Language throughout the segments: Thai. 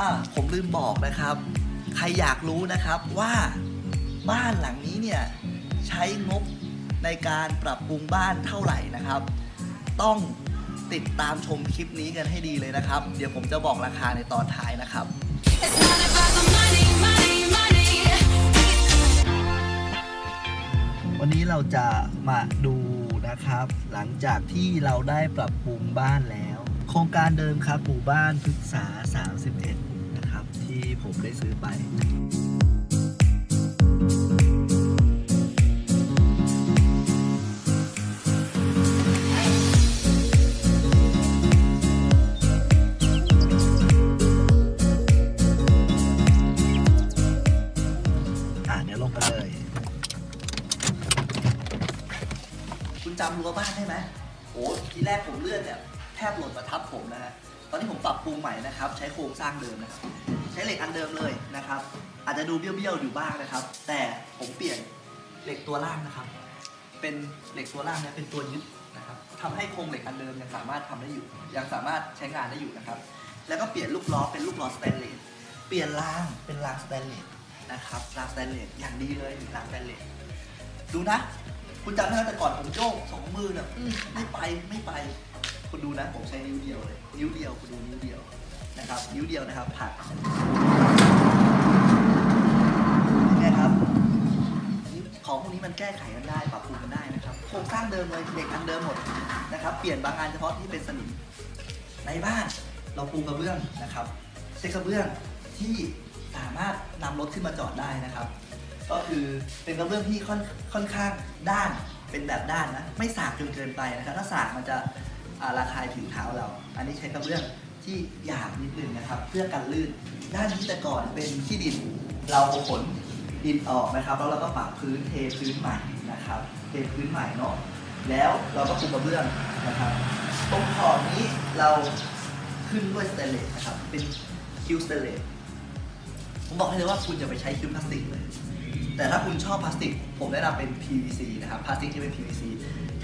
อะผมลืมบอกนะครับ ใครอยากรู้นะครับว่าบ้านหลังนี้เนี่ยใช้งบในการปรับปรุงบ้านเท่าไหร่นะครับ ต้องติดตามชมคลิปนี้กันให้ดีเลยนะครับ เดี๋ยวผมจะบอกราคาในตอนท้ายนะครับ It's not about the money, money, money. วันนี้เราจะมาดูนะครับ หลังจากที่เราได้ปรับปรุงบ้านแล้ว ครงการเดิมครับ หมู่บ้านพฤกษา 31 นะครับ ที่ผมได้ซื้อไปอะเดี๋ยลงไปเลยคุณจำรั้วบ้านได้ไหมโอ้ทีแรกผมเลื่อนเนี่ย แทบหล่นมาทับผมนะฮะตอนนี้ผมปรับปรุงใหม่นะครับ ใช้โครงสร้างเดิมนะครับ ใช้เหล็กอันเดิมเลยนะครับ อาจจะดูเบี้ยวๆอยู่บ้างนะครับ แต่ผมเปลี่ยนเหล็กตัวล่างนะครับ เป็นเหล็กตัวล่างเนี่ยเป็นตัวยึดนะครับทำให้โครงเหล็กอันเดิมยังสามารถทำได้อยู่ ยังสามารถใช้งานได้อยู่นะครับ แล้วก็เปลี่ยนลูกล้อเป็นลูกล้อสแตนเลส เปลี่ยนรางเป็นรางสแตนเลสนะครับรางสแตนเลสอย่างดีเลยรางสแตนเลส ดูนะ คุณจำได้ไหมแต่ก่อนผมโยกสองมือเนี่ยไม่ไปไม่ไป คุณดูนะผมใช้นิ้วเดียวเลย นิ้วเดียวคุณดูนิ้วเดียวนะครับ นิ้วเดียวนะครับผักนไงครับของพวกนี้มันแก้ไขกันได้ปรับปรุงกันได้นะครับโครงสร้างเดิมเลยเหล็กอันเดิมหมดนะครับ เปลี่ยนบางอันเฉพาะที่เป็นสนิมในบ้านเราปูกระเบื้องนะครับใช้กระเบื้องที่สามารถนำรถขึ้นมาจอดได้นะครับ ก็คือเป็นกระเบื้องที่ค่อนค่อนข้างด้านเป็นแบบด้านนะไม่สากจนเกินไปนะครับ ถ้าสากมันจะ ระคายผิวเท้าเรา อันนี้ใช้กระเบื้องที่หยาบนิดนึงนะครับ เพื่อกันลื่นด้านนี้แต่ก่อนเป็นขี้ดินเราขนดินออกนะครับแล้วเราก็ปรับพื้นเทพื้นใหม่นะครับ เทพื้นใหม่เนาะแล้วเราก็ปูกระเบื้องนะครับตรงขอบนี้เราขึ้นด้วยสเตนเลสนะครับเป็นคิวสเตนเลสผมบอกให้เลยว่าคุณจะไปใช้คิวพลาสติกเลย แต่ถ้าคุณชอบพลาสติก ผมแนะนำเป็น PVC นะครับพลาสติกที่เป็น PVC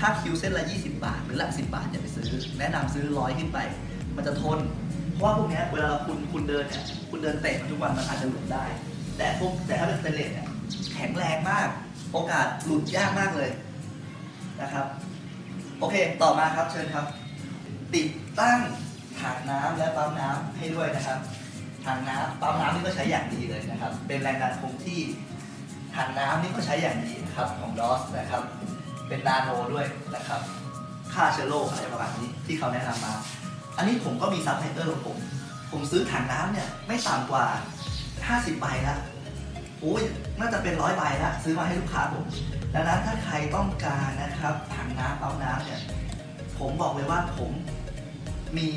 ถ้าคิวเส้นละ 20 บาท หรือหลัก 10 บาทอย่าไปซื้อ แนะนำซื้อร้อยขึ้นไป มันจะทน เพราะว่าพวกเนี้ยเวลาคุณคุณเดินเนี่ยคุณเดินเตะมันทุกวันมันอาจจะหลุดได้ แต่พวกแต่ถ้าเป็นสเตนเลสเนี่ยแข็งแรงมาก โอกาสหลุดยากมากเลยนะครับ โอเคต่อมาครับเชิญครับ ติดตั้งถังน้ำและปั๊มน้ำให้ด้วยนะครับถังน้ำปั๊มน้ำนี่ก็ใช้อย่างดีเลยนะครับ เป็นแรงดันคงที่ถังน้ำนี่ก็ใช้อย่างดีนะครับของดอสนะครับ เป็นนาโนด้วยนะครับค่าเชื้อโรคอะไรประมาณนี้ที่เขาแนะนำมา อันนี้ผมก็มีซับไตเตอร์ของผม ผมซื้อถังน้ำเนี่ยไม่ต่ำกว่า 50ใบละโอ้ยน่าจะเป็นร้อยใบละซื้อมาให้ลูกค้าผม ดังนั้นถ้าใครต้องการนะครับถังน้ำปั๊มน้ำเนี่ยผมบอกเลยว่าผมมี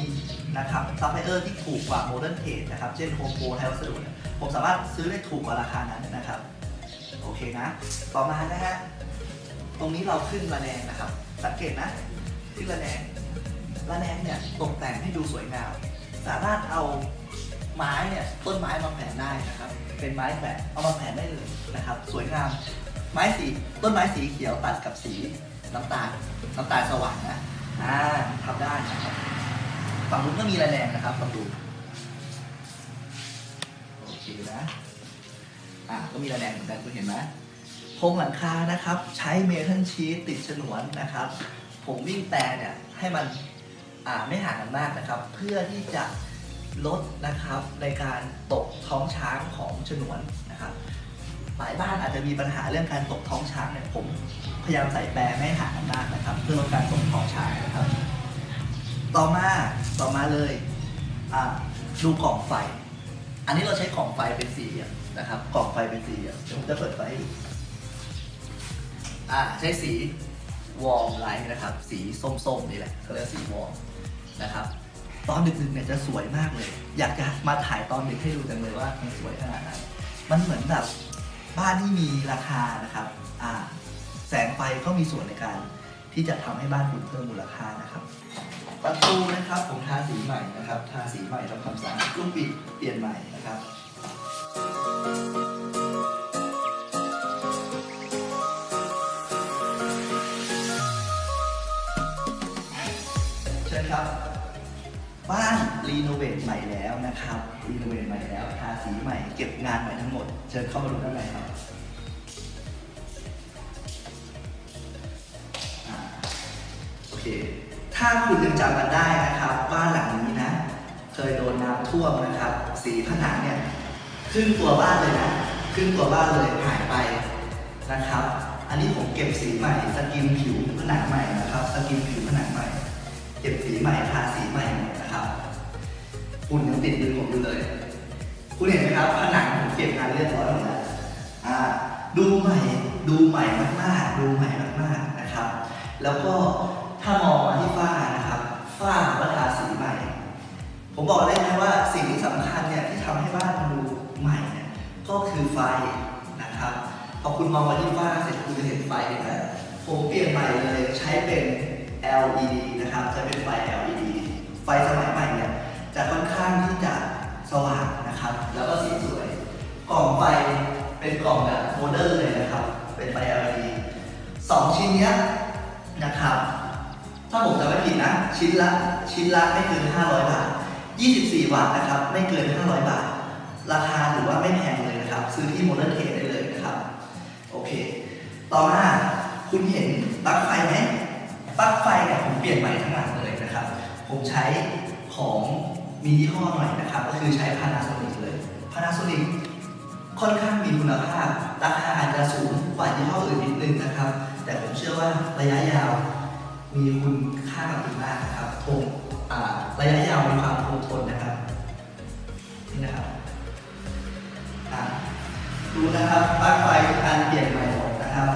นะครับซัพพลายเออร์ที่ถูกกว่าโมเดิร์นเทรดนะครับ เช่นโฮมโปรไทยวัสดุผมสามารถซื้อได้ถูกกว่าราคานั้นนะครับ โอเคนะ ต่อมานะฮะ ตรงนี้เราขึ้นระแนงนะครับ สังเกตนะ ขึ้นระแนงระแนงเนี่ยตกแต่งให้ดูสวยงามสามารถเอาไม้เนี่ยต้นไม้มาแขวนได้นะครับ เป็นไม้แขวนเอามาแขวนได้เลยนะครับ สวยงาม ไม้สีต้นไม้สีเขียวตัดกับสีน้ำตาลน้ำตาลสว่างนะอ่าทำได้นะครับฝั่งนู้นก็มีระแนงนะครับฝั่งดูโอเคนะอ่าก็มีระแนงเหมือนกันคุณเห็นไหม โครงหลังคานะครับ ใช้เมทัลชีตติดฉนวนนะครับ ผมวิ่งแต่เนี่ยให้มันไม่ห่างกันมากนะครับ เพื่อที่จะลดนะครับในการตกท้องช้างของฉนวนนะครับหลายบ้านอาจจะมีปัญหาเรื่องการตกท้องช้างเนี่ยผมพยายามใส่แปรไม่ห่างกันมากนะครับ เพื่อลดการตกท้องช้างนะครับ ต่อมาต่อมาเลยดูกล่องไฟ อันนี้เราใช้กล่องไฟเป็นสี่เหลี่ยมนะครับ กล่องไฟเป็นสี่เหลี่ยมเดี๋ยวผมจะเปิดไฟให้ดู อ่าใช้สีวอร์มไลท์นะครับ สีส้มๆนี่แหละเขาเรียกสีวอร์มนะครับ ตอนดึกๆเนี่ยจะสวยมากเลย อยากจะมาถ่ายตอนดึกให้ดูจังเลยว่ามันสวยขนาดไหนมันเหมือนแบบบ้านที่มีราคานะครับอ่าแสงไฟก็มีส่วนในการที่จะทำให้บ้านคุณเพิ่มมูลค่านะครับ ประตูนะครับผมทาสีใหม่นะครับ ทาสีใหม่ทำความสะอาดลูกบิดเปลี่ยนใหม่นะครับ บ้านรีโนเวทใหม่แล้วนะครับรีโนเวทใหม่แล้วทาสีใหม่เก็บงานใหม่ทั้งหมด เชิญเข้ามาดูด้านในครับอโอเค ถ้าคุณยังจำกันได้นะครับบ้านหลังนี้นะ เคยโดนน้ำท่วมนะครับ สีผนังเนี่ยครึ่งตัวบ้านเลยนะครึ่งตัวบ้านเลยหายไปนะครับ อันนี้ผมเก็บสีใหม่ สกินผิวผนังใหม่นะครับ สกินผิวผนังใหม่ เก็บสีใหม่ทาสีใหม่ ฝุ่นยังติดมือผมอยู่เลย คุณเห็นไหมครับผนังผมเก็บงานเรียบร้อยหมดแล้วอ่า ดูใหม่ ดูใหม่มากๆ ดูใหม่มากๆนะครับ แล้วก็ถ้ามองมาที่ฝ้านะครับ ฝ้าก็ทาสีใหม่ ผมบอกได้ไหมว่าสิ่งที่สำคัญเนี่ยที่ทำให้บ้านมันดูใหม่เนี่ยก็คือไฟนะครับพอคุณมองมาที่ฝ้าเสร็จคุณจะเห็นไฟเห็นไหมผมเปลี่ยนใหม่เลยใช้เป็น LED นะครับใช้เป็นไฟ LED ไฟสมัยใหม่เนี่ย จะค่อนข้างที่จะสว่างนะครับ แล้วก็สีสวย กล่องไฟเป็นกล่องแบบโมเดิร์นเลยนะครับ เป็นไฟ LED สองชิ้นเนี้ยนะครับ ถ้าผมจำไม่ผิดนะ ชิ้นละชิ้นละไม่เกิน 500 บาท 24 วัตต์นะครับ ไม่เกิน 500 บาท ราคาถือว่าไม่แพงเลยนะครับ ซื้อที่โมเดิร์นเทรดได้เลยนะครับ โอเค ต่อมาคุณเห็นปลั๊กไฟไหมปลั๊กไฟเนี่ยผมเปลี่ยนใหม่ทั้งหลังเลยนะครับ ผมใช้ของ มียี่ห้อหน่อยนะครับ ก็คือใช้ Panasonic เลย Panasonic ค่อนข้างมีคุณภาพ ราคาอาจจะสูงกว่ายี่ห้ออื่นนิดนึงนะครับ แต่ผมเชื่อว่าระยะยาว มีคุณค่ากับคุณมากนะครับทนอ่าระยะยาวมีความคงทนนะครับนี่นะครับดูนะครับปลั๊กไฟการเปลี่ยนใหม่หมดนะครับ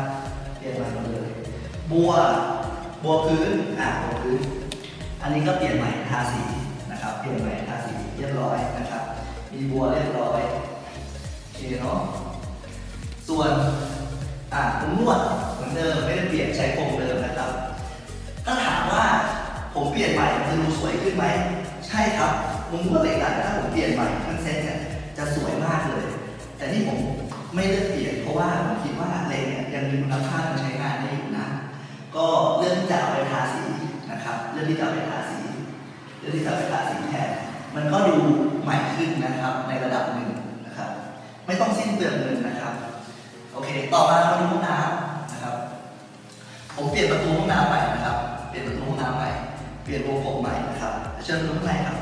เปลี่ยนใหม่หมดเลย บัว บัวพื้นอ่าบัวพื้น อันนี้ก็เปลี่ยนใหม่ทาสี ลี่ยนใหม่ทาสีเรียบร้อยนะครับ มีบัวเรียบร้อยโอเคเนาะส่วนอ่าผมนวดเหมือนเดิมไม่ได้เปลี่ยนใช้โครงเดิมนะครับ ถ้าถามว่าผมเปลี่ยนใหม่มันจะดูสวยขึ้นไหมใช่ครับมุมก็เหล็กดัดถ้าผมเปลี่ยนใหม่ทั้งเซ็ตเนี่ยจะสวยมากเลย แต่ที่ผมไม่เลือกเปลี่ยนเพราะว่าผมคิดว่าเหล็กเนี่ยยังมีคุณภาพมันใช้งานได้อยู่นะ ก็เลือกที่จะเอาไปทาสีนะครับ เลือกที่จะเอาไปทาสี อที่จะเอาไปทาสีแทน มันก็ดูใหม่ขึ้นนะครับในระดับหนึ่งนะครับ ไม่ต้องสิ้นเปลืองเงินนะครับ โอเค ต่อมาเราดูห้องน้ำนะครับ ผมเปลี่ยนประตูห้องน้ำใหม่นะครับ เปลี่ยนประตูห้องน้ำใหม่ เปลี่ยนวงกบใหม่นะครับ เชิญดูข้างในครับ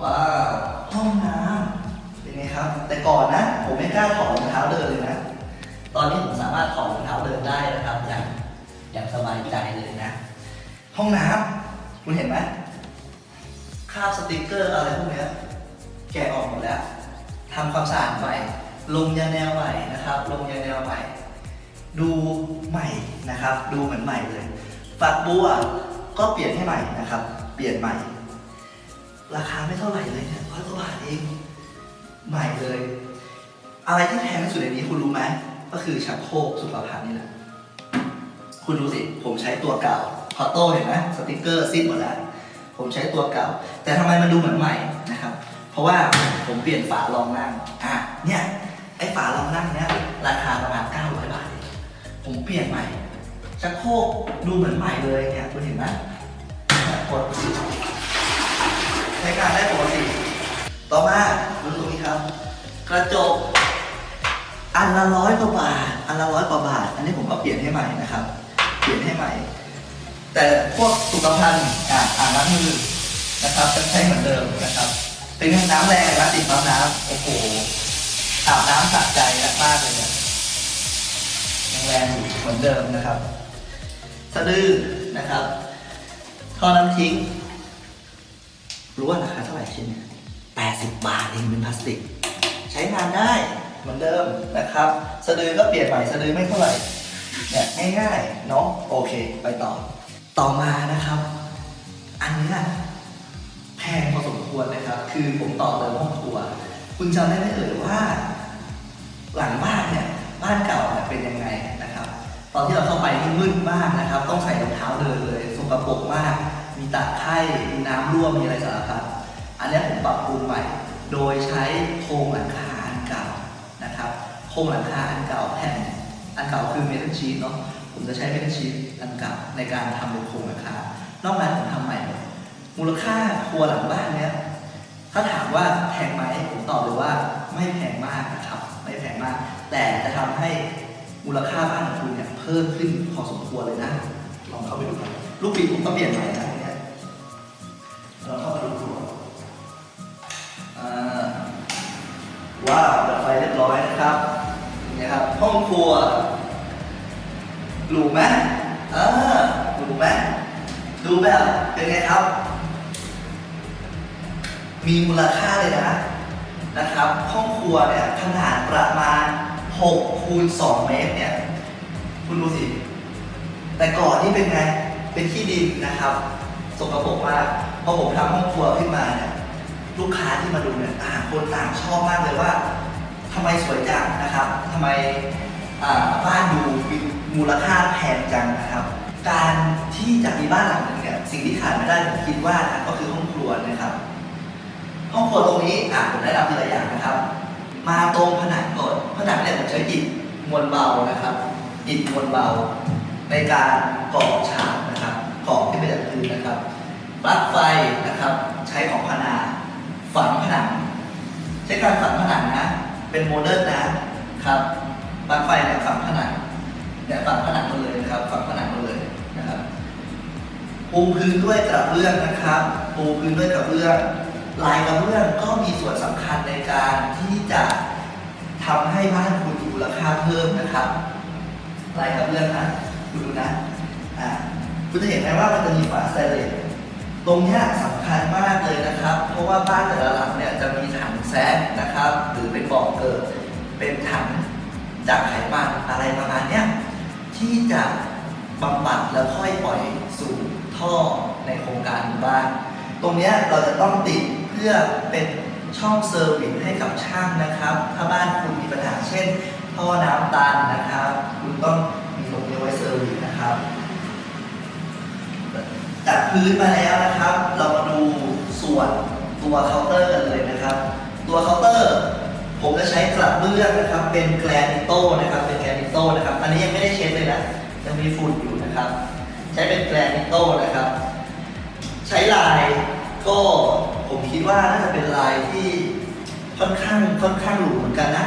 ว้าวห้องน้ำเป็นไงครับ แต่ก่อนนะ ผมไม่กล้าถอดรองเท้าเดินเลยนะ ตอนนี้ผมสามารถถอดรองเท้าเดินได้นะครับอย่างอย่างสบายใจเลยนะ ห้องน้ำ คุณเห็นไหมคราบสติกเกอร์อะไรพวกนี้แกะออกหมดแล้วทำความสะอาดใหม่ ลงยาแนวใหม่นะครับ ลงยาแนวใหม่ ดูใหม่นะครับ ดูเหมือนใหม่เลย ฝักบัวก็เปลี่ยนให้ใหม่นะครับ เปลี่ยนใหม่ ราคาไม่เท่าไหร่เลยเนี่ยร้อยกว่าบาทเอง ใหม่เลย อะไรที่แพงที่สุดในนี้คุณรู้ไหม ก็คือชักโครกสุขภัณฑ์นี่แหละ คุณดูสิ ผมใช้ตัวเก่า พอโต้เห็นไหมสติกเกอร์สิ้นหมดแล้ว ผมใช้ตัวเก่า แต่ทำไมมันดูเหมือนใหม่นะครับ เพราะว่าผมเปลี่ยนฝารองนั่งอะเนี่ยไอ้ฝารองนั่งเนี่ยราคาประมาณ 900 บาทเองผมเปลี่ยนใหม่ชักโครกดูเหมือนใหม่เลยเนี่ยคุณเห็นไหมกดใช้งานได้ปกติต่อมาดูตรงนี้ครับ กระจกอันละร้อยกว่าบาท อันละร้อยกว่าบาท อันนี้ผมก็เปลี่ยนให้ใหม่นะครับ เปลี่ยนให้ใหม่ แต่พวกสุขภัณฑ์อ่าอ่างล้างมือนะครับจะใช้เหมือนเดิมนะครับเป็นไงน้ำแรงนะติดปั๊มน้ำโอ้โหอาบน้ำสะใจมากเลยเนี่ยยังแรงอยู่เหมือนเดิมนะครับ สะดือนะครับท่อน้ำทิ้ง รู้ว่าราคาเท่าไหร่ชิ้นเนี่ย80บาทเองเป็นพลาสติก ใช้งานได้เหมือนเดิมนะครับ สะดือก็เปลี่ยนใหม่สะดือไม่เท่าไหร่เนี่ยง่ายๆเนาะโอเค ไปต่อ ต่อมานะครับ อันเนี้ยแพงพอสมควรนะครับ คือผมต่อเติมห้องครัว คุณจำได้ไหมเอ่ยว่า หลังบ้านเนี่ยบ้านเก่าเนี่ยเป็นยังไงนะครับ ตอนที่เราเข้าไปนี่มืดมากนะครับ ต้องใส่รองเท้าเดินเลยสกปรกมาก มีตะไคร่มีน้ำรั่วมีอะไรสารพัดอันนี้ผมปรับปรุงใหม่ โดยใช้โครงหลังคาอันเก่านะครับโครงหลังคาอันเก่าแผ่นอันเก่าคือเมทัลชีทเนาะ ผมจะใช้เมทัลชีทอันเก่าในการทำเป็นโครงหลังคานอกนั้นผมทำใหม่หมดมูลค่าครัวหลังบ้านเนี้ยถ้าถามว่าแพงไหมผมตอบเลยว่าไม่แพงมากนะครับ ไม่แพงมาก แต่จะทำให้มูลค่าบ้านของคุณเนี่ยเพิ่มขึ้นพอสมควรเลยนะ ลองเข้าไปดูกันลูกบิดผมก็เปลี่ยนใหม่นะเนี่ยเราเข้ามาดูครัวอ่าว้าวดับไฟเรียบร้อยนะครับเนี่ยครับห้องครัว รูไหมเออหรูไหมดูแบบเป็นไงครับ มีมูลค่าเลยนะนะครับห้องครัวเนี่ยขนาดประมาณ6คูณ2เมตรเนี่ย คุณดูสิ แต่ก่อนนี่เป็นไง เป็นที่ดินนะครับ สกปรกมากพอผมทำห้องครัวขึ้นมาเนี่ยลูกค้าที่มาดูเนี่ยต่างคนต่างชอบมากเลยว่าทำไมสวยจังนะครับทำไมบ้านดูมี มูลค่าแพงจังนะครับ การที่จะมีบ้านหลังหนึ่งเนี่ยสิ่งที่ขาดไม่ได้ผมคิดว่านะก็คือห้องครัวนะครับ ห้องครัวตรงนี้อะผมแนะนำทีละอย่างนะครับ มาตรงผนังก่อนผนังเนี่ยผมใช้อิฐมวลเบานะครับอิฐมวลเบา ในการก่อฉากนะครับก่อที่เป็นจากพื้นนะครับปลั๊กไฟนะครับใช้ของพนาฝังผนังใช้การฝังผนังนะ เป็นโมเดิร์นนะครับปลั๊กไฟเนี่ยฝังผนัง เนี่ยฝังผนังมาเลยนะครับฝังผนังมาเลยนะครับปูพื้นด้วยกระเบื้องนะครับ ปูพื้นด้วยกระเบื้องลายกระเบื้องก็มีส่วนสำคัญในการที่จะทำให้บ้านคุณมีมูลค่าเพิ่มนะครับลายกระเบื้องนะคุณดูนะอ่าคุณจะเห็นไหมว่ามันจะมีฝาสแตเลสตรงนี้ยสำคัญมากเลยนะครับ เพราะว่าบ้านแต่ละหลังเนี่ยจะมีถังแซกนะครับ หรือเป็นบ่อเกิด เป็นถังจากไขมันอะไรประมาณเนี้ย ที่จะบำบัดแล้วค่อยปล่อยสู่ท่อในโครงการหมู่บ้าน ตรงนี้เราจะต้องติดเพื่อเป็นช่องเซอร์วิสให้กับช่างนะครับ ถ้าบ้านคุณมีปัญหาเช่น ท่อน้ำตันนะครับ คุณต้องมีตรงนี้ไว้เซอร์วิสนะครับจากพื้นมาแล้วนะครับ เรามาดูส่วนตัวเคาน์เตอร์กันเลยนะครับ ตัวเคาน์เตอร์ ผมจะใช้กระเบื้องนะครับ เป็นแกรนิโต้นะครับ เป็นแกรนิโต้นะครับ อันนี้ยังไม่ได้เช็ดเลยนะ ยังมีฝุ่นอยู่นะครับ ใช้เป็นแกรนิโต้นะครับ ใช้ลายก็ผมคิดว่าน่าจะเป็นลายที่ค่อนข้างค่อนข้างหรูเหมือนกันนะ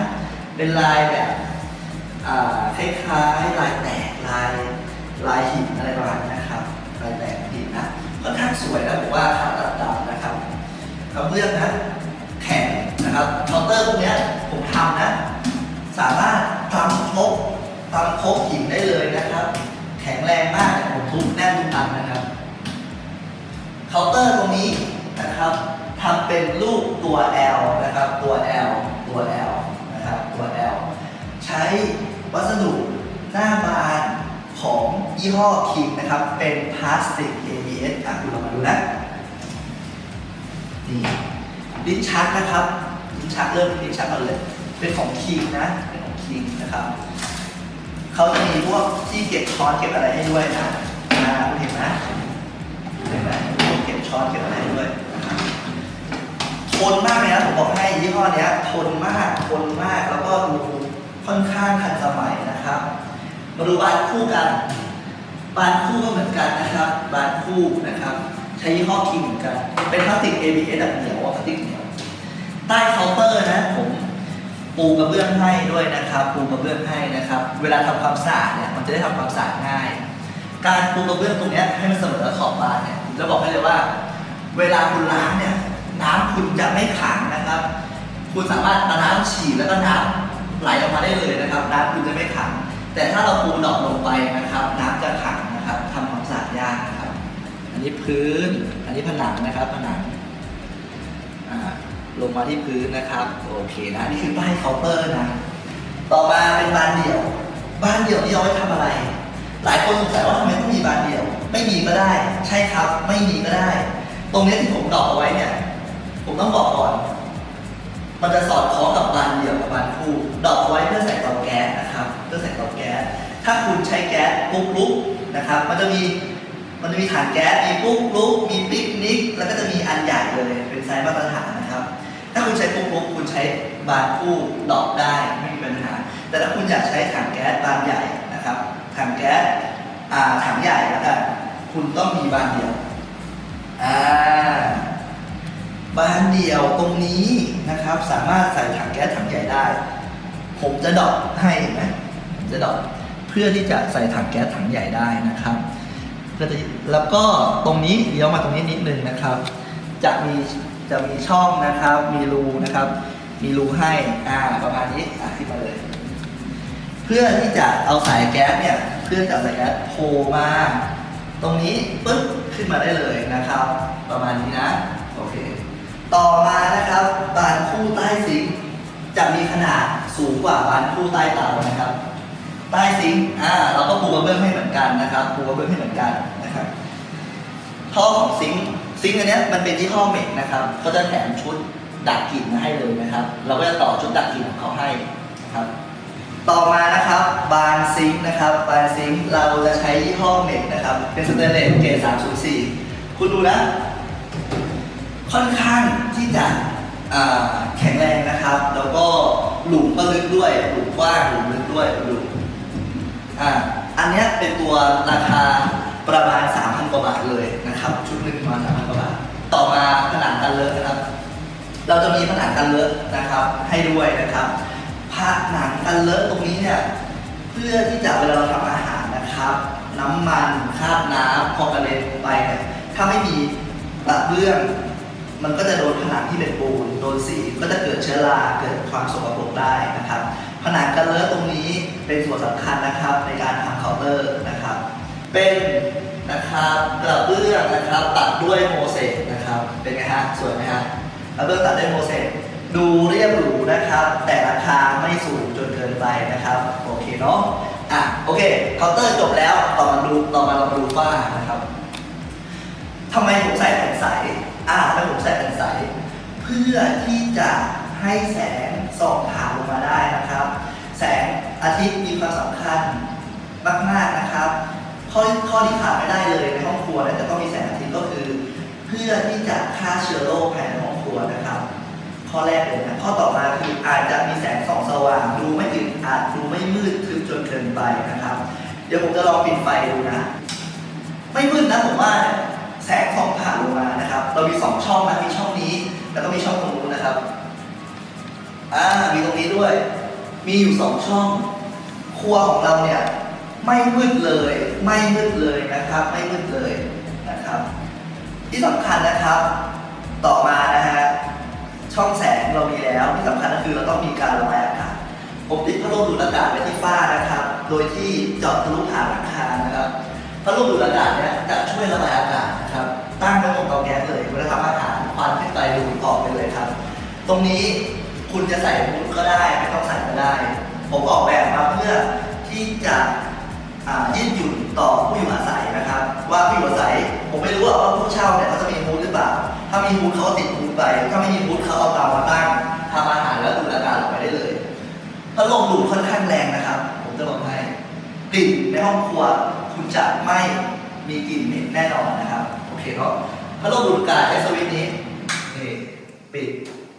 เป็นลายแบบคล้ายๆลายแตกลายลายหินอะไรประมาณนี้นะครับ ลายแตกหินนะค่อนข้างสวยนะผมว่าค่าตัดดำนะครับกระเบื้องนะ นะครับเคาน์เตอร์พวกนี้ผมทำนะ สามารถทำครบทำครบหินได้เลยนะครับ แข็งแรงมากผมทุบแน่นทุกอันนะครับเคาน์เตอร์ตรงนี้นะครับทำเป็นรูปตัว L นะครับตัว L ตัว L นะครับตัว L ใช้วัสดุหน้าบานของยี่ห้อคิงนะครับ เป็นพลาสติก ABS อะคุณลองมาดูนะนี่ลิ้นชักนะครับ ชักเริ่มลิ้นชักมาเลย เป็นของคิงนะ เป็นของคิงนะครับ เขาจะมีพวกที่เก็บช้อนเก็บอะไรให้ด้วยนะอ่าคุณเห็นไหมเห็นไหมเก็บช้อนเก็บอะไรด้วยทนมากเลยนะผมบอกให้ยี่ห้อเนี้ยทนมากทนมากแล้วก็ดูค่อนข้างทันสมัยนะครับ มาดูบานคู่กันบานคู่ก็เหมือนกันนะครับบานคู่นะครับ ใช้ยี่ห้อคิงเหมือนกัน เป็นพลาสติก ABS แบบเหนียวอะพลาสติกเหนียว ใต้เคาน์เตอร์นะผมปูกระเบื้องให้ด้วยนะครับ ปูกระเบื้องให้นะครับ เวลาทำความสะอาดเนี่ยมันจะได้ทำความสะอาดง่าย การปูกระเบื้องตรงนี้ให้มันเสมอขอบบานเนี่ยผมจะบอกให้เลยว่า เวลาคุณล้างเนี่ยน้ำคุณจะไม่ขังนะครับ คุณสามารถเอาน้ำฉีดแล้วก็น้ำไหลออกมาได้เลยนะครับ น้ำคุณจะไม่ขัง แต่ถ้าเราปูดอกลงไปนะครับ น้ำจะขังนะครับทำความสะอาดยากนะครับ อันนี้พื้น อันนี้ผนังนะครับผนังอ่า ลงมาที่พื้นนะครับ โอเคนะนี่คือป้ายเคาน์เตอร์นะ ต่อมาเป็นบานเดี่ยว บานเดี่ยวนี่เอาไว้ทำอะไร หลายคนสงสัยว่าทำไมต้องมีบานเดี่ยว ไม่มีก็ได้ ใช่ครับ ไม่มีก็ได้ ตรงนี้ที่ผมดอกเอาไว้เนี่ย ผมต้องบอกก่อน มันจะสอดคล้องกับบานเดี่ยวกับบานคู่ ดอกเอาไว้เพื่อใส่เตาแก๊สนะครับ เพื่อใส่เตาแก๊ส ถ้าคุณใช้แก๊สปุ๊กลุกนะครับ มันจะมีมันจะมีถังแก๊ส มีปุ๊กลุกมีปิกนิก แล้วก็จะมีอันใหญ่เลย เป็นไซส์มาตรฐานนะ ถ้าคุณใช้ปุ๊กลุกคุณใช้บานคู่ดอกได้ไม่มีปัญหา แต่ถ้าคุณอยากใช้ถังแก๊สบานใหญ่นะครับถังแก๊สอ่าถังใหญ่แล้วกันคุณต้องมีบานเดียวอ่าบานเดียวตรงนี้นะครับ สามารถใส่ถังแก๊สถังใหญ่ได้ ผมจะดอปให้เห็นไหมผมจะดอปเพื่อที่จะใส่ถังแก๊สถังใหญ่ได้นะครับ แล้วก็ตรงนี้เลี้ยวมาตรงนี้นิดนึงนะครับ จะมี จะมีช่องนะครับ มีรูนะครับ มีรูให้ อ่า ประมาณนี้ อะขึ้นมาเลย เพื่อที่จะเอาสายแก๊สเนี่ย เพื่อจะสายแก๊สโผล่มา ตรงนี้ปึ๊บขึ้นมาได้เลยนะครับ ประมาณนี้นะ โอเค ต่อมานะครับ บานคู่ใต้ซิงค์จะมีขนาดสูงกว่าบานคู่ใต้เตานะครับ ใต้ซิงค์อ่า เราก็ปูกระเบื้องให้เหมือนกันนะครับ ปูกระเบื้องให้เหมือนกันนะครับ ท่อของซิงค์ ซิงค์อันนี้มันเป็นยี่ห้อเมกนะครับเขาจะแถมชุดดักกลิ่นมาให้เลยนะครับ เราก็จะต่อชุดดักกลิ่นของเขาให้นะครับ ต่อมานะครับบานซิงค์นะครับบานซิงค์เราจะใช้ยี่ห้อเมกนะครับ เป็นสเตนเลสเกรด304 คุณดูนะ ค่อนข้างที่จะแข็งแรงนะครับ แล้วก็หลุมก็ลึกด้วย หลุมกว้างหลุมลึกด้วยหลุมอ่าอันนี้เป็นตัวราคา ประมาณ 3,000 กว่าบาทเลยนะครับ ชุดหนึ่งประมาณ3,000กว่าบาท ต่อมาผนังกันเลอะนะครับ เราจะมีผนังกันเลอะนะครับ ให้ด้วยนะครับผนังกันเลอะตรงนี้เนี่ยเพื่อที่จะเวลาเราทำอาหารนะครับ น้ำมันคราบน้ำพอกระเด็นไปเนี่ยถ้าไม่มีกระเบื้องมันก็จะโดนผนังที่เป็นปูนโดนสีก็จะเกิดเชื้อราเกิดความสกปรกได้นะครับ ผนังกันเลอะตรงนี้เป็นส่วนสำคัญนะครับ ในการทำเคาน์เตอร์นะครับ เป็นนะครับกระเบื้องนะครับตัดด้วยโมเสกนะครับเป็นไงฮะสวยไหมฮะกระเบื้องตัดด้วยโมเสกดูเรียบหรูนะครับ แต่ราคาไม่สูงจนเกินไปนะครับโอเคเนาะอะโอเคเคาน์เตอร์จบแล้วต่อมาดูต่อมาเราดูฝ้านะครับทำไมผมใส่แผ่นใสอ่าทำไมผมใส่แผ่นใสเพื่อที่จะให้แสงส่องผ่านลงมาได้นะครับ แสงอาทิตย์มีความสำคัญมากๆนะครับ ข้อข้อที่ขาดไม่ได้เลยในห้องครัวนี่ยจะต้องมีแสงอาทิตย์ก็คือ เพื่อที่จะฆ่าเชื้อโรคภายในห้องครัวนะครับ ข้อแรกเลยนะข้อต่อมาคืออาจจะมีแสงส่องสว่างดูไม่อึดอัดดูไม่มืดทึบจนเกินไปนะครับ เดี๋ยวผมจะลองปิดไฟดูนะ ไม่มืดนะผมว่าแสงส่องผ่านลงมานะครับ เรามีสองช่องนะมีช่องนี้ แล้วก็มีช่องตรงนู้นนะครับอ่ามีตรงนี้ด้วย มีอยู่สองช่อง ครัวของเราเนี่ย ไม่มืดเลย ไม่มืดเลยนะครับ ไม่มืดเลยนะครับ ที่สำคัญนะครับ ต่อมานะฮะช่องแสงเรามีแล้วที่สำคัญก็คือเราต้องมีการระบายอากาศผมติดพัดลมดูดอากาศไว้ที่ฝ้านะครับ โดยที่เจาะทะลุผ่านหลังคานะครับพัดลมดูดอากาศเนี่ยจะช่วยระบายอากาศนะครับ ตั้งไว้ตรงเตาแก๊สเลยเวลาทำอาหารควันขึ้นไปดูดออกไปเลยครับ ตรงนี้คุณจะใส่มุดก็ได้ไม่ต้องใส่ก็ได้ ผมออกแบบมาเพื่อที่จะ ยืดหยุ่นต่อผู้อยู่อาศัยนะครับ ว่าผู้อยู่อาศัยผมไม่รู้ว่าผู้เช่าเนี่ยเขาจะมีมูดหรือเปล่า ถ้ามีมูดเขาติดมูดไป ถ้าไม่มีมูดเขาเอาเตามาตั้งทำอาหารแล้วดูดอากาศออกไปได้เลยพัดลมดูดค่อนข้างแรงนะครับ ผมจะบอกให้กลิ่นในห้องครัวคุณจะไม่มีกลิ่นเหม็นแน่นอนนะครับโอเคเนาะพัดลมดูดอากาศใช้สวิตช์นี้นี่ปิด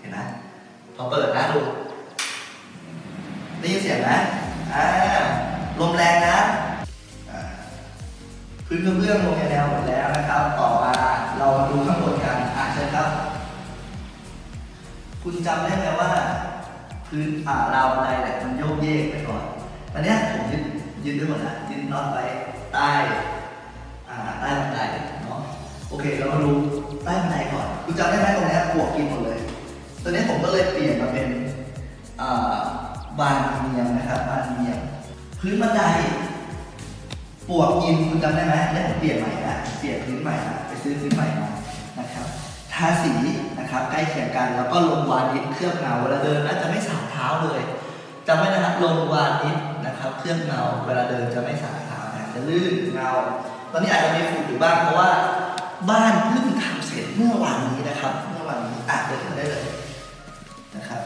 เห็นไหมพอเปิดนะดูได้ยินเสียงนะอ่าลมแรงนะ พื้นกระเบื้องลงในแนวหมดแล้วนะครับ ต่อมาเรามาดูข้างบนกันอ่าเชิญครับ คุณจำได้ไหมว่า พื้นอ่าราวบันไดเนี่ยมันโยกเยกไปก่อนตอนนี้ผมยึดยึดไว้หมดนะยึดน็อตไว้ใต้อ่าใต้บันไดเนาะโอเค เรามาดูใต้บันไดก่อน คุณจำได้ไหมตรงเนี้ยปวกกินหมดเลยตอนนี้ผมก็เลยเปลี่ยนมาเป็นอ่าบานเมียงนะครับบานเมียงพื้นบันได ปวกกินคุณจำได้ไหมเนี่ยผมเปลี่ยนใหม่นะเปลี่ยนพื้นใหม่นะไปซื้อพื้นใหม่มานะครับทาสีนะครับใกล้เคียงกันแล้วก็ลงวานิชเคลือบเงาเวลาเดินนะจะไม่สาดเท้าเลยจำไว้นะครับลงวานิชนะครับเคลือบเงาเวลาเดินจะไม่สาดเท้านะจะลื่นเงา ตอนนี้อาจจะมีฝุ่นอยู่บ้างเพราะว่าบ้านเพิ่งทำเสร็จเมื่อวานนี้นะครับ เมื่อวานนี้อะเดินขึ้นได้เลยนะครับ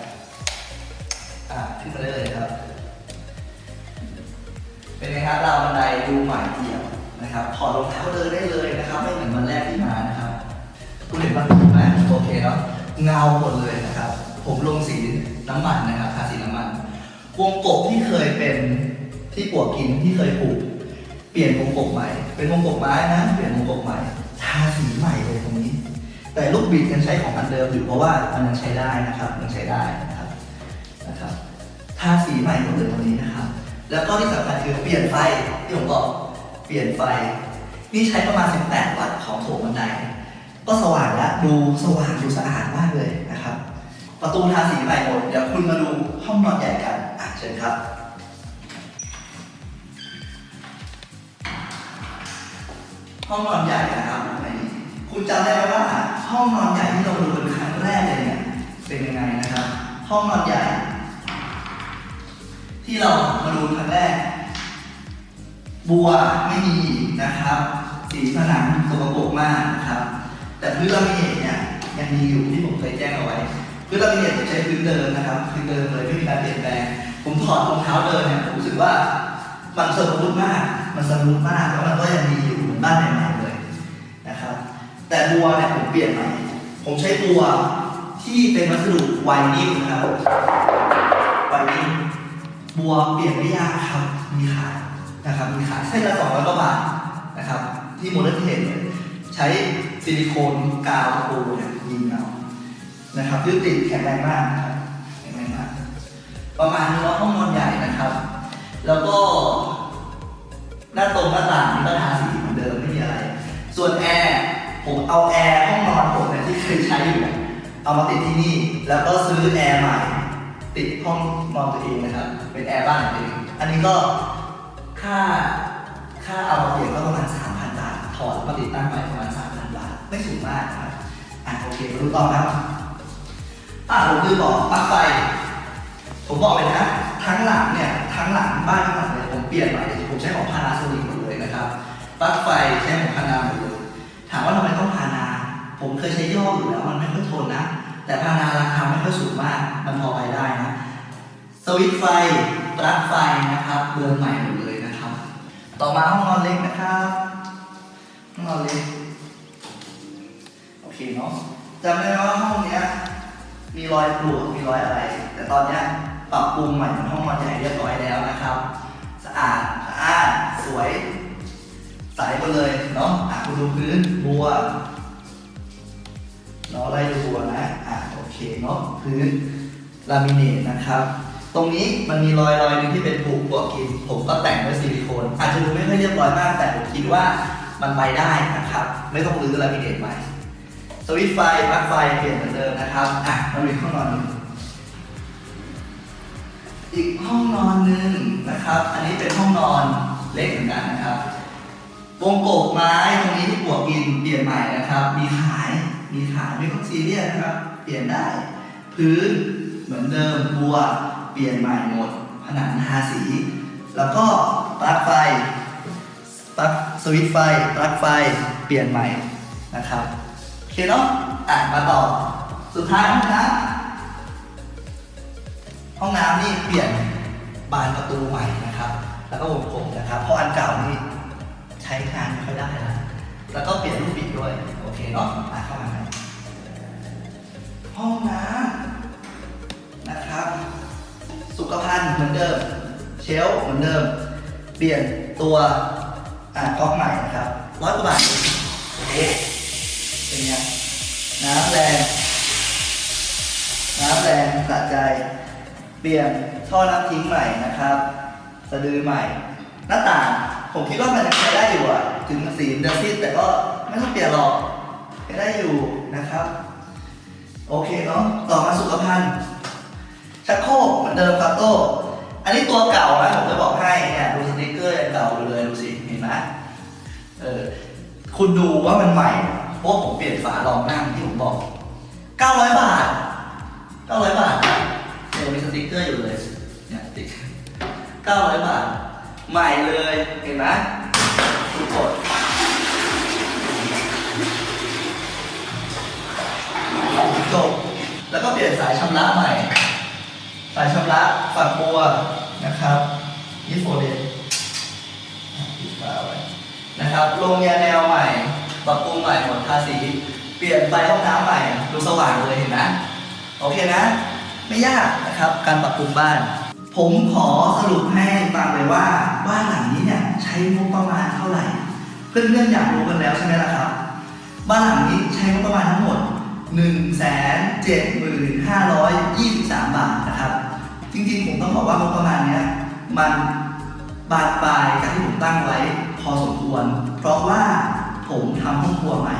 อะขึ้นมาได้เลยครับ เป็นไงครับราวบันไดดูใหม่เอี่ยมนะครับถอดรองเท้าเดินได้เลยนะครับ ไม่เหมือนวันแรกที่มานะครับคุณเห็นมันถูกไหมโอเคเนาะเงาหมดเลยนะครับ ผมลงสีน้ำมันนะครับทาสีน้ำมันวงกบที่เคยเป็นที่ปวกกินที่เคยปลูกเปลี่ยนวงกบใหม่ เป็นวงกบไม้นะ เปลี่ยนวงกบใหม่ทาสีใหม่เลยตรงนี้ แต่ลูกบิดยังใช้ของอันเดิมอยู่เพราะว่ามันยังใช้ได้นะครับยังใช้ได้นะครับนะครับทาสีใหม่หมดเลยตรงนี้นะครับ แล้วก็ที่สำคัญคือเปลี่ยนไฟที่ผมบอกเปลี่ยนไฟ นี่ใช้ประมาณ 18 วัตต์ของโถงบันไดก็สว่างแล้วดูสว่างดูสะอาดมากเลยนะครับ ประตูทาสีใหม่หมด เดี๋ยวคุณมาดูห้องนอนใหญ่กันอะเชิญครับห้องนอนใหญ่นะครับในคุณจำได้ไหมว่าห้องนอนใหญ่ที่เราดูเป็นครั้งแรกเลยเนี่ยเป็นยังไงนะครับ ห้องนอนใหญ่ ที่เรามาดูครั้งแรก บัวไม่มีนะครับ สีผนังสกปรกมากนะครับ แต่พื้นลามิเนตเนี่ยยังมีอยู่ที่ผมเคยแจ้งเอาไว้พื้นลามิเนตจะใช้พื้นเดิมนะครับพื้นเดิมเลยไม่มีการเปลี่ยนแปลง ผมถอดรองเท้าเดินเนี่ยผมรู้สึกว่ามันสมูทมาก มันสมูทมากแล้วมันก็ยังดีอยู่เหมือนบ้านใหม่ๆเลยนะครับ แต่บัวเนี่ยผมเปลี่ยนใหม่ผมใช้บัวที่เป็นวัสดุไวนิ่มนะครับไวนิ่ม บัวเปลี่ยนไม่ยากครับ มีขายนะครับ มีขายเส้นละสองร้อยกว่าบาทนะครับ ที่โมเดิร์นเทรดเลยใช้ซิลิโคนกาวตะปูเนี่ยยิงเอานะครับยึดติดแข็งแรงมากนะครับแข็งแรงมาก ประมาณนี้แล้วห้องนอนใหญ่นะครับ แล้วก็หน้าตรงหน้าต่างนี่ก็ทาสีเหมือนเดิมไม่มีอะไร ส่วนแอร์ผมเอาแอร์ห้องนอนผมเนี่ยที่เคยใช้อยู่เนี่ยเอามาติดที่นี่ แล้วก็ซื้อแอร์ใหม่ ติดห้องนอนตัวเองนะครับ เป็นแอร์บ้านเองอันนี้ก็ค่าค่าเอามาเปลี่ยนก็ประมาณ3,000บาทถอดมาติดตั้งใหม่ประมาณ3,000บาทไม่สูงมากนะครับอะโอเคมาดูต่อครับอะผมคือบอกปลั๊กไฟผมบอกเลยนะทั้งหลังเนี่ยทั้งหลังบ้านทั้งหลังเนี่ยผมเปลี่ยนใหม่ผมใช้ของพานาโซนิกหมดเลยนะครับปลั๊กไฟใช้ของพานาหมดเลยถามว่าทำไมต้องพานา ผมเคยใช้ย่ออยู่แล้วมันไม่ค่อยทนนะ แต่พานาราคาไม่ค่อยสูงมากมันพอไปได้นะ สวิตไฟปลั๊กไฟนะครับเดินใหม่หมดเลยนะครับ ต่อมาห้องนอนเล็กนะครับห้องนอนเล็กโอเคเนาะจำได้ไหมว่าห้องเนี้ยมีรอยปลวกมีรอยอะไร แต่ตอนเนี้ยปรับปรุงใหม่เป็นห้องนอนใหญ่เรียบร้อยแล้วนะครับ สะอาดสะอาดสวยใสหมดเลยเนาะอะคุณดูพื้นบัวเนาะไล่ดูบัวนะอะโอเคเนาะพื้นลามิเนตนะครับ ตรงนี้มันมีรอยรอยหนึ่งที่เป็นผูปวกกิน ผมก็แต่งด้วยซิลิโคน อาจจะดูไม่ค่อยเรียบร้อยมาก แต่ผมคิดว่ามันไปได้นะครับ ไม่ต้องรื้อลามิเนตใหม่สวิตไฟปลั๊กไฟเปลี่ยนเหมือนเดิมนะครับ อะมาดูอีห้องนอนหนึ่งอีกห้องนอนหนึ่งนะครับ อันนี้เป็นห้องนอนเล็กเหมือนกันนะครับ วงโกบไม้ตรงนี้ที่ปวกกินเปลี่ยนใหม่นะครับ มีขาย มีขายไม่ต้องซีเรียสนะครับ เปลี่ยนได้ พื้นเหมือนเดิมบัว เปลี่ยนใหม่หมด ผนังทาสี แล้วก็ปลั๊กไฟปลั๊กสวิตช์ไฟปลั๊กไฟเปลี่ยนใหม่นะครับโอเคเนาะอะมาต่อ สุดท้ายห้องน้ำห้องน้ำนี่เปลี่ยนบานประตูใหม่นะครับ แล้วก็วงกลมนะครับ เพราะอันเก่านี่ใช้งานไม่ค่อยได้แล้วแล้วก็เปลี่ยนลูกบิดด้วย โอเคเนาะอะเข้ามาห้องน้ำนะครับ สุขภัณฑ์เหมือนเดิม เชลเหมือนเดิม เปลี่ยนตัวอ่าก๊อกใหม่นะครับร้อยกว่าบาทโอเคเป็นไงน้ำแรงน้ำแรงสะใจ เปลี่ยนท่อน้ำทิ้งใหม่นะครับ สะดือใหม่ หน้าต่างผมคิดว่ามันยังใช้ได้อยู่อะถึงสีเดซิดแต่ก็ไม่ต้องเปลี่ยนหรอกใช้ได้อยู่นะครับ โอเคเนาะต่อมาสุขภัณฑ์ เดิมครับโต้อันนี้ตัวเก่านะผมจะบอกให้เนี่ยดูสติกเกอร์ยังเก่าอยู่เลยดูสิเห็นไหมเออคุณดูว่ามันใหม่เพราะผมเปลี่ยนฝารองนั่งที่ผมบอก 900 บาท 900 บาทนะยังมีสติกเกอร์อยู่เลยเนี่ยติ๊ก900 บาท ใหม่เลยเห็นไหมทุกคนจบแล้วก็เปลี่ยนสายชำระใหม่ สายชำระฝักบัวนะครับนี่โฟเดนปิดฝาไว้นะครับลงยาแนวใหม่ปรับปรุงใหม่หมดทาสี เปลี่ยนไฟห้องน้ำใหม่ดูสว่างเลยเห็นไหมโอเคนะ ไม่ยากนะครับ การปรับปรุงบ้าน ผมขอสรุปให้ฟังเลยว่าบ้านหลังนี้เนี่ยใช้งบประมาณเท่าไหร่ เพื่อนๆอยากรู้กันแล้วใช่ไหมล่ะครับ บ้านหลังนี้ใช้งบประมาณทั้งหมด 1,7523 บาทนะครับ จริงๆ ผมต้องบอกว่างบประมาณนี้มันบานปลายกับที่ผมตั้งไว้พอสมควร เพราะว่าผมทำห้องครัวใหม่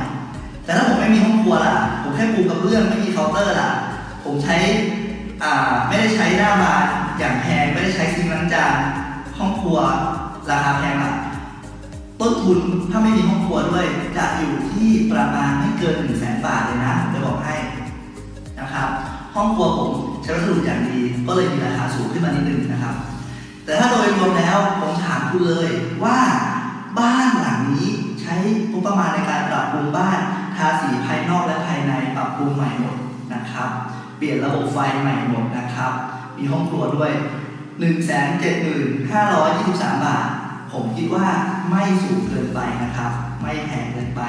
แต่ถ้าผมไม่มีห้องครัวล่ะ ผมแค่ปูกระเบื้องไม่มีเคาน์เตอร์ล่ะ ผมใช้อ่าไม่ได้ใช้หน้าบานอย่างแพงไม่ได้ใช้ซิงค์ล้างจานห้องครัวราคาแพงล่ะ ต้นทุนถ้าไม่มีห้องครัวด้วยจะอยู่ที่ประมาณไม่เกิน1 0 0 0 0แสนบาทเลยนะจะบอกให้นะครับ ห้องครัวผมใช้วัสดุอย่างดีก็เลยมีราคาสูงขึ้นมานิดนึงนะครับ แต่ถ้าโดยรวมแล้วผมถามคุณเลยว่าบ้านหลังนี้ใช้งบประมาณในการปรับปรุงบ้านทาสีภายนอกและภายในปรับปรุงใหม่หมดนะครับ เปลี่ยนระบบไฟใหม่หมดนะครับ มีห้องครัวด้วย 1 7 5 2 3 บาท ผมคิดว่าไม่สูงเกินไปนะครับ ไม่แพงเกินไป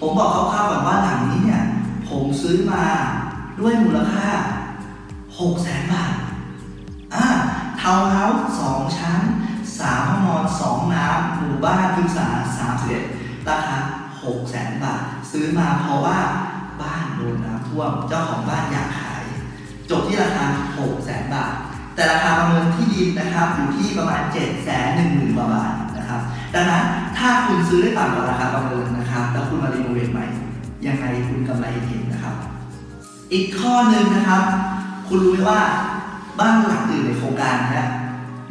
ผมบอกคร่าวๆก่อนว่าหลังนี้เนี่ยผมซื้อมาด้วยมูลค่า600,000บาทอ่าทาวน์เฮาส์สองชั้นสามห้องนอนสองน้ำหมู่บ้านพฤกษาสามสิบเอ็ดราคาหกแสนบาท ซื้อมาเพราะว่าบ้านโดนน้ำท่วมเจ้าของบ้านอยากขาย จบที่ราคาหกแสนบาท แต่ราคาประเมินที่ดินนะครับอยู่ที่ประมาณ7จ็ดแสนหนึ่งหมื่นบาทนะครับดังนั้นถ้าคุณซื้อได้ต่ำกว่าราคาประเมินนะครับ แล้วคุณมารีโนเวทใหม่ยังไงคุณกำไรเห็นนะครับ อีกข้อหนึ่งนะครับ คุณรู้ไหมว่าบ้านหลังอื่นในโครงการนี้ย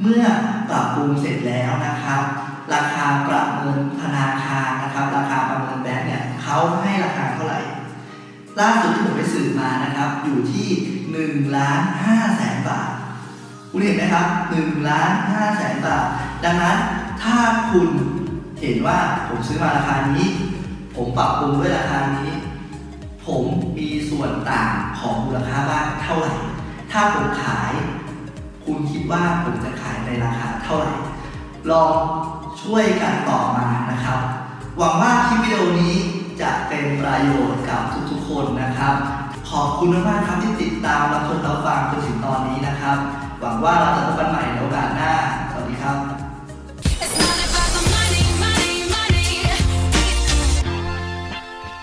เมื่อปรับปรุงเสร็จแล้วนะครับ ราคาประเมินธนาคารนะครับ ราคาประเมินแบงก์เนี่ยเขาให้ราคาเท่าไหร่ล่าสุดที่ผมไปสืบมานะครับ อยู่ที่1ล้าน5แสนบาท คุณเห็นไหมครับ1ล้าน5แสนบาท ดังนั้นถ้าคุณเห็นว่าผมซื้อมาราคานี้ ผมปรับปรุงด้วยราคานี้ ผมมีส่วนต่างของมูลค่าบ้านเท่าไหร่ ถ้าผมขาย คุณคิดว่าผมจะขายในราคาเท่าไหร่ ลองช่วยกันตอบมานะครับ หวังว่าคลิปวิดีโอนี้จะเป็นประโยชน์กับทุกๆคนนะครับ ขอบคุณมากๆครับที่ติดตามรับชมรับฟังจนถึงตอนนี้นะครับ หวังว่าเราจะพบกันใหม่ในโอกาสหน้า